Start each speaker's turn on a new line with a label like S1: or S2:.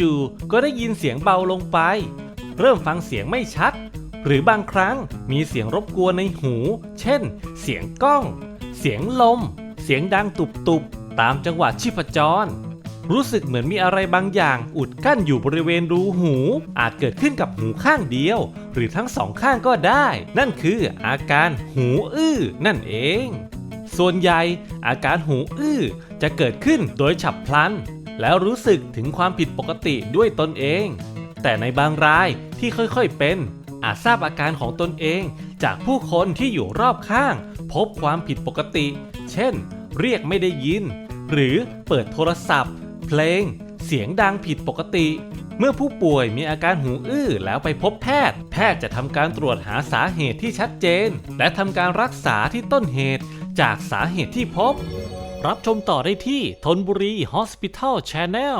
S1: จู่ๆก็ได้ยินเสียงเบาลงไป เริ่มฟังเสียงไม่ชัด หรือบางครั้งมีเสียงรบกวนในหู เช่น เสียงกล้อง เสียงลม เสียงดังตุบๆ ตามจังหวะชีพจร รู้สึกเหมือนมีอะไรบางอย่างอุดกั้นอยู่บริเวณรูหู อาจเกิดขึ้นกับหูข้างเดียว หรือทั้งสองข้างก็ได้ นั่นคืออาการหูอื้อนั่นเองส่วนใหญ่อาการหูอื้อจะเกิดขึ้นโดยฉับพลัน แล้วรู้สึกถึงความผิดปกติด้วยตนเอง แต่ในบางรายที่ค่อยๆเป็น อาจทราบอาการของตนเอง จากผู้คนที่อยู่รอบข้าง พบความผิดปกติ เช่น เรียกไม่ได้ยิน หรือเปิดโทรศัพท์ เพลง เสียงดังผิดปกติ เมื่อผู้ป่วยมีอาการหูอื้อแล้วไปพบแพทย์ แพทย์จะทำการตรวจหาสาเหตุที่ชัดเจน และทำการรักษาที่ต้นเหตุจากสาเหตุที่พบ รับชมต่อได้ที่ทนบุรี Hospital Channel